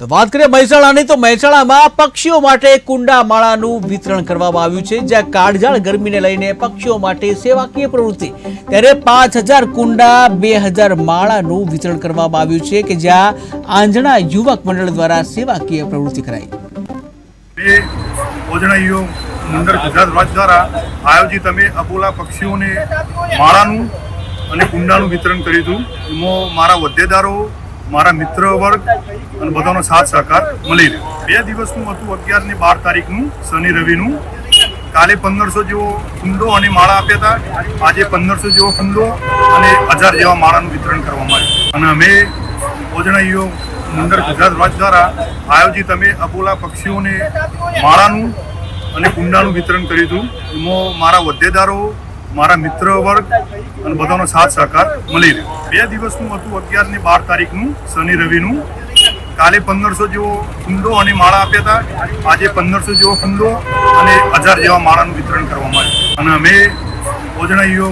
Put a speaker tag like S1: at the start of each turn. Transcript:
S1: તો વાત કરીએ મહેસાણાની, તો મહેસાણામાં પક્ષીઓ માટે કુંડા માળાનું વિતરણ કરવામાં આવ્યું છે, જ્યાં કાળઝાળ ગરમીને લઈને પક્ષીઓ માટે સેવાકીય પ્રવૃત્તિ. ત્યારે પાંચ હજાર કુંડા, બે હજાર માળાનું વિતરણ કરવામાં આવ્યું છે કે જ્યાં આંજણા યુવક મંડળ દ્વારા સેવાકીય પ્રવૃત્તિ કરાઈ.
S2: મંડળ ગુજરાત રાજ્ય દ્વારા આયોજિત અમે અબોલા પક્ષીઓને માળાનું અને કુંડાનું વિતરણ કર્યું હતું. એમાં મારા હોદ્દેદારો મારા મિત્ર વર્ગ અને બધાનો સાથ સહકાર મળી રહ્યો. બે દિવસનું હતું અગિયાર ને બાર તારીખનું, શનિ રવિનું. કાલે પંદરસો જેવો કુંડો અને માળા આપ્યા હતા. આજે પંદરસો જેવો કુંડો અને હજાર જેવા માળાનું વિતરણ કરવામાં આવ્યું. અને અમે ભોજનાઈઓ, મંડળ ગુજરાત રાજ દ્વારા આયોજિત અમે અબોલા પક્ષીઓને માળાનું અને કુંડાનું વિતરણ કર્યું હતું. એમાં મારા હોદ્દેદારો મારા મિત્ર વર્ગ અને બધાનો સાથ સહકાર મળી રહ્યો. બે દિવસનું હતું અગિયાર ને બાર તારીખનું, શનિ રવિનું. કાલે પંદરસો જેવો કુંડો અને માળા આપ્યા હતા. આજે પંદરસો જેવો કુંડો અને હજાર જેવા માળાનું વિતરણ કરવામાં આવ્યું. અને અમે ભોજનાઈઓ